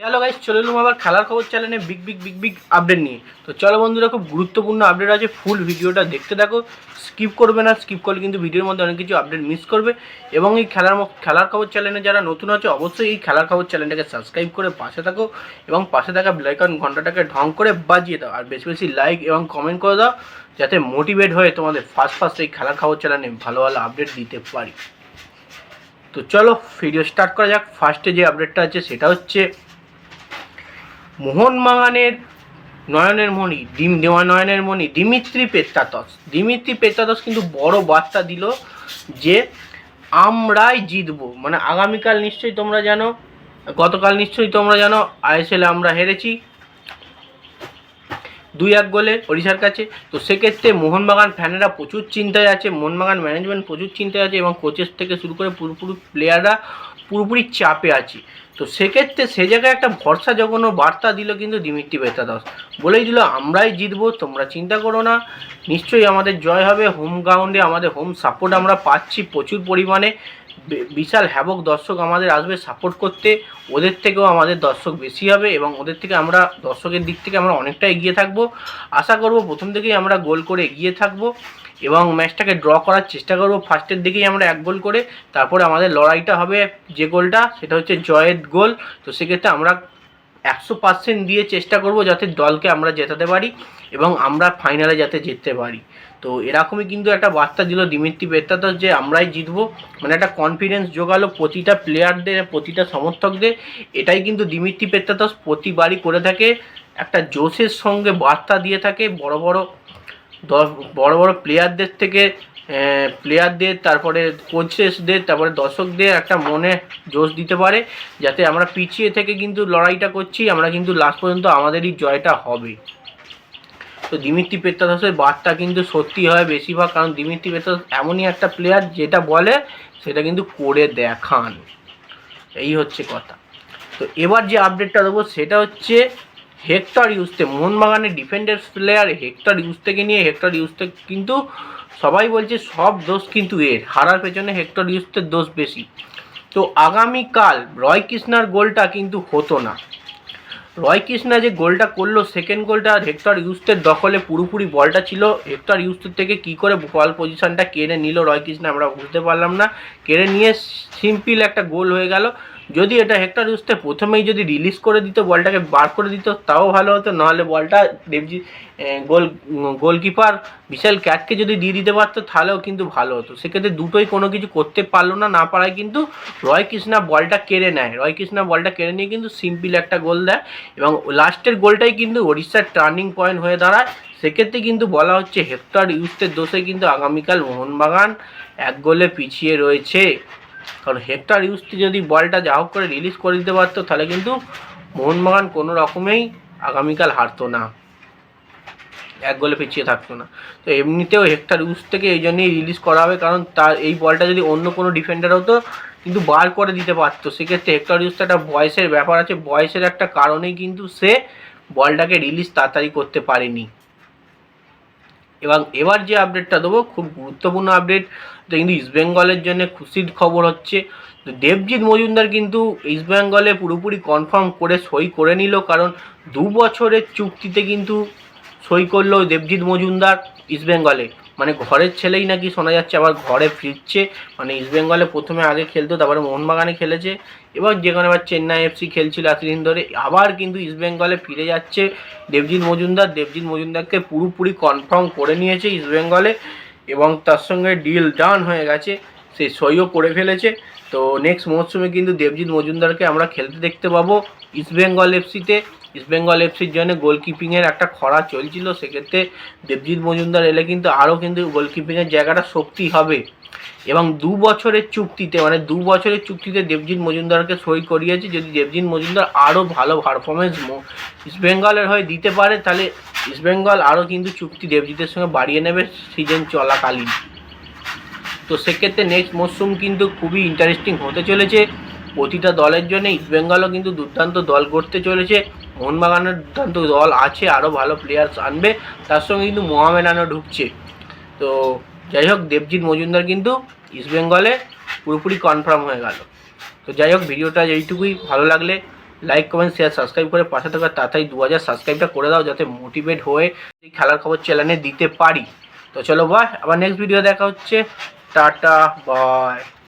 Hello guys চলে এলাম আবার খেলার খবর চ্যানেলে big big big big update নিয়ে। তো চলো বন্ধুরা, খুব গুরুত্বপূর্ণ আপডেট আছে ফুল ভিডিওটা দেখতে থাকো। স্কিপ করবে না স্কিপ করলে কিন্তু ভিডিওর মধ্যে অনেক কিছু আপডেট মিস করবে। এবং এই খেলার খেলার খবর চ্যানেলে যারা নতুন আছে, অবশ্যই এই খেলার খবর চ্যানেলটাকে সাবস্ক্রাইব করে পাশে থাকো এবং পাশে থাকা বেলাইকন ঘন্টাটাকে ঢং করে বাজিয়ে দাও। আর বেশি বেশি লাইক এবং কমেন্ট করে দাও, যাতে মোটিভেট হয়ে তোমাদের ফার্স্ট ফার্স্ট এই খেলার খবর চ্যানেলে ভালো ভালো আপডেট দিতে পারি। তো চলো ভিডিও স্টার্ট করা যাক। ফার্স্টে যে আপডেটটা আছে, সেটা হচ্ছে মোহনবাগানের নয়নের মণি, ডিম, দেওয়া নয়নের মণি, দিমিত্রি পেত্তাতস। দিমিত্রি পেত্তাতস কিন্তু বড় বার্তা দিল যে আমরাই জিতবো। মানে আগামীকাল নিশ্চয়ই তোমরা জানো, গতকাল নিশ্চয়ই তোমরা জানো, আইএসএলে আমরা হেরেছি। দুই এক গোলে ওড়িশার কাছে। তো সেক্ষেত্রে মোহনবাগান ফ্যানেরা প্রচুর চিন্তায় আছে, মোহনবাগান ম্যানেজমেন্ট প্রচুর চিন্তায় আছে এবং কোচেস থেকে শুরু করে পুরোপুরি প্লেয়াররা পুরোপুরি চাপে আছি। তো সেক্ষেত্রে সে জায়গায় একটা ভরসা জগানো বার্তা দিল কিন্তু দিমিত্রি বেতাদাস। বলেই দিল, আমরাই জিতবো, তোমরা চিন্তা করো না। নিশ্চয়ই আমাদের জয় হবে। হোম গ্রাউন্ডে আমাদের হোম সাপোর্ট আমরা পাচ্ছি প্রচুর পরিমাণে। বিশাল হ্যাবক দর্শক আমাদের আসবে সাপোর্ট করতে। ওদের থেকেও আমাদের দর্শক বেশি হবে এবং ওদের থেকে আমরা, দর্শকের দিক থেকে আমরা অনেকটা এগিয়ে থাকব। আশা করব প্রথম থেকেই আমরা গোল করে এগিয়ে থাকব। এবং ম্যাচটাকে ড্র করার চেষ্টা করব। ফার্স্টের দিকেই আমরা এক গোল করে, তারপরে আমাদের লড়াইটা হবে যে গোলটা, সেটা হচ্ছে জয়ের গোল। তো সেক্ষেত্রে আমরা একশো পার্সেন্ট দিয়ে চেষ্টা করব যাতে দলকে আমরা জেতাতে পারি এবং আমরা ফাইনালে যাতে জিততে পারি। তো এরকমই কিন্তু একটা বার্তা দিল দিমিত্রি পেত্তাতস যে, আমরাই জিতবো। মানে একটা কনফিডেন্স জোগালো প্রতিটা প্লেয়ারদের প্রতিটা সমর্থকদের। এটাই কিন্তু দিমিত্রি পেত্তাতস প্রতিবারই করে থাকে। একটা জোশের সঙ্গে বার্তা দিয়ে থাকে। বড় বড় দশ বড় বড় প্লেয়ারদের থেকে প্লেয়ারদের তারপরে কোচেসদের তারপরে দর্শকদের একটা মনে জোশ দিতে পারে, যাতে আমরা পিছিয়ে থেকে কিন্তু লড়াইটা করছি, আমরা কিন্তু লাস্ট পর্যন্ত আমাদেরই জয়টা হবে। তো দিমিত্রি পেত্তাদাসের বার্তা কিন্তু সত্যি হয় বেশিরভাগ, কারণ দিমিত্রি পেত্তাদাস এমনই একটা প্লেয়ার যেটা বলে, সেটা কিন্তু করে দেখান। এই হচ্ছে কথা। তো এবার যে আপডেটটা দেবো, সেটা হচ্ছে হেক্টর ইউজতে মোহনবাগানের ডিফেন্ডার প্লেয়ার হেক্টর ইউজ থেকে নিয়ে হেক্টর ইউজ থেকে কিন্তু সবাই বলছে সব দোষ কিন্তু এর হারার পেছনে হেক্টর ইউজের দোষ বেশি তো আগামীকাল রয় কৃষ্ণার গোলটা কিন্তু হতো না রয় কৃষ্ণা যে গোলটা করল সেকেন্ড গোলটা হেক্টর ইউস্টের দখলে পুরোপুরি বলটা ছিল হেক্টর ইউস্টের থেকে কি করে বল পজিশনটা কেড়ে নিল রয় কৃষ্ণা আমরা বুঝতে পারলাম না কেড়ে নিয়ে সিম্পল একটা গোল হয়ে গেল যদি এটা হেক্টর ইউস্টে প্রথমেই যদি রিলিজ করে দিত, বলটাকে বার করে দিত, তাও ভালো হতো। নাহলে বলটা দেবজি গোল, গোলকিপার বিশাল ক্যাটকে যদি দিয়ে দিতে পারতো, তাহলেও কিন্তু ভালো হতো। সেক্ষেত্রে দুটোই কোনো কিছু করতে পারল না না পারায় কিন্তু রয় কৃষ্ণা বলটা কেড়ে নেয়। রয় কৃষ্ণা বলটা কেড়ে নিয়ে কিন্তু সিম্পল একটা গোল দেয় এবং লাস্টের গোলটাই কিন্তু ওড়িশার টার্নিং পয়েন্ট হয়ে দাঁড়ায়। সেক্ষেত্রে কিন্তু বলা হচ্ছে হেক্টর ইউস্টের দোষে কিন্তু আগামীকাল মোহনবাগান এক গোলে পিছিয়ে রয়েছে। কারণ হেক্টর ইউজটি যদি বলটা যা হোক করে রিলিজ করে দিতে পারতো, তাহলে কিন্তু মোহনবাগান কোনো রকমেই আগামীকাল হারতো না। এক গোলে পিছিয়ে থাকতো না। তো এমনিতেও হেক্টর ইউজ থেকে এই জন্যই রিলিজ করা হবে, কারণ তার এই বলটা যদি অন্য কোনো ডিফেন্ডার হতো, কিন্তু বার করে দিতে পারতো। সেক্ষেত্রে হেক্টর ইউজটা একটা বয়সের ব্যাপার আছে, বয়সের একটা কারণেই কিন্তু সে বলটাকে রিলিজ তাড়াতাড়ি করতে পারেনি। এবং এবার যে আপডেটটা দেবো, খুব গুরুত্বপূর্ণ আপডেট তো কিন্তু ইস্টবেঙ্গলের জন্য খুশির খবর হচ্ছে, তো দেবজিৎ মজুমদার কিন্তু ইস্টবেঙ্গলে পুরোপুরি কনফার্ম করে সই করে নিল, কারণ দু বছরের চুক্তিতে কিন্তু সই করল দেবজিৎ মজুমদার ইস্টবেঙ্গলে মানে ঘরের ছেলেই নাকি শোনা যাচ্ছে, আবার ঘরে ফিরছে। মানে ইস্টবেঙ্গলে প্রথমে আগে খেলতো, তারপরে মোহনবাগানে খেলেছে। এবার যেখানে আবার চেন্নাই এফসি খেলছিল এতদিন ধরে, আবার কিন্তু ইস্টবেঙ্গলে ফিরে যাচ্ছে দেবজিৎ মজুমদার। দেবজিৎ মজুমদারকে পুরোপুরি কনফার্ম করে নিয়েছে ইস্টবেঙ্গলে এবং তার সঙ্গে ডিল ডান হয়ে গেছে, সে সইও করে ফেলেছে। তো নেক্সট মরশুমে কিন্তু দেবজিৎ মজুমদারকে আমরা খেলতে দেখতে পাবো ইস্টবেঙ্গল এফসিতে ইস্টবেঙ্গল এফসির জন্য গোলকিপিংয়ের একটা খরা চলছিল, সেক্ষেত্রে দেবজিৎ মজুমদার এলে কিন্তু আরও কিন্তু গোলকিপিংয়ের জায়গাটা শক্তি হবে। এবং দু বছরের চুক্তিতে মানে দু বছরের চুক্তিতে দেবজিৎ মজুমদারকে সই করিয়েছে। যদি দেবজিৎ মজুমদার আরও ভালো পারফরমেন্স ইস্টবেঙ্গলের হয়ে দিতে পারে, তাহলে ইস্টবেঙ্গল আরও কিন্তু চুক্তি দেবজিতের সঙ্গে বাড়িয়ে নেবে সিজন চলাকালীন। তো সেক্ষেত্রে নেক্সট মরশুম কিন্তু খুবই ইন্টারেস্টিং হতে চলেছে। প্রতিটা দলের জন্য ইস্টবেঙ্গলও কিন্তু দুর্দান্ত দল গড়তে চলেছে। মোহনবাগানের দুর্দান্ত দল আছে, আরও ভালো প্লেয়ার্স আনবে। তার সঙ্গে কিন্তু মোহামেডানও ঢুকছে। তো যাই হোক, দেবজিৎ মজুমদার কিন্তু ইস্টবেঙ্গলে পুরোপুরি কনফার্ম হয়ে গেল। তো যাই হোক, ভিডিওটা এইটুকুই। ভালো লাগলে লাইক কমেন্ট শেয়ার সাবস্ক্রাইব করে পাশে থাকা তাড়াতাড়ি দু হাজার সাবস্ক্রাইবটা করে দাও যাতে মোটিভেট হয়ে এই খেলার খবর চ্যানেলে দিতে পারি। তো চলো বাই আবার নেক্সট ভিডিও দেখা হচ্ছে। Tata bye